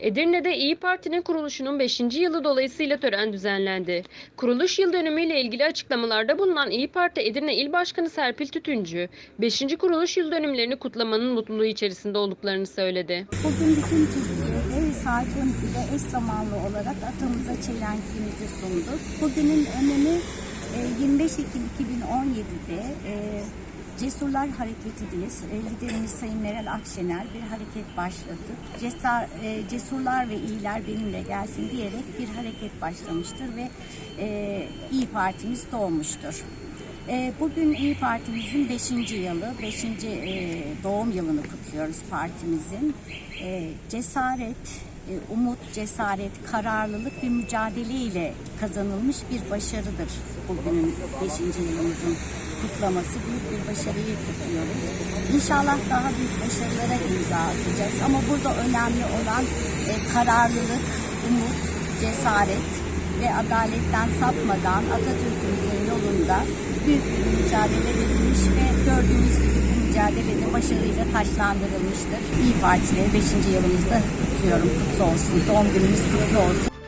Edirne'de İyi Parti'nin kuruluşunun 5. yılı dolayısıyla tören düzenlendi. Kuruluş yıl dönümüyle ilgili açıklamalarda bulunan İyi Parti Edirne İl Başkanı Serpil Tütüncü, 5. kuruluş yıl dönümlerini kutlamanın mutluluğu içerisinde olduklarını söyledi. Bugün bütün Türkiye'de saat 12'de eş zamanlı olarak atamıza çelenkimizi sunduk. Bugünün önemi 25 Ekim 2017'de e, Cesurlar Hareketi'deyiz. E, Liderimiz Sayın Meral Akşener bir hareket başladı. Cesar, e, Cesurlar ve iyiler benimle gelsin diyerek bir hareket başlamıştır ve e, İyi Partimiz doğmuştur. Bugün İyi Partimizin 5. yılı, 5. e, doğum yılını kutluyoruz partimizin. Cesaret, umut, cesaret, kararlılık ve mücadeleyle kazanılmış bir başarıdır bugünün 5. yılımızın kutlaması. Büyük bir başarıyı kutluyoruz. İnşallah daha büyük başarılara imza atacağız. Ama burada önemli olan e, kararlılık, umut, cesaret ve adaletten sapmadan Atatürk'ümüzün yolunda büyük bir mücadele verilmiş ve gördüğünüz gibi bu mücadelede başarıyla taşlandırılmıştır. İyi Parti'yle 5. yılımızda kutluyorum. Kutlu olsun. Doğum günümüz kutlu olsun.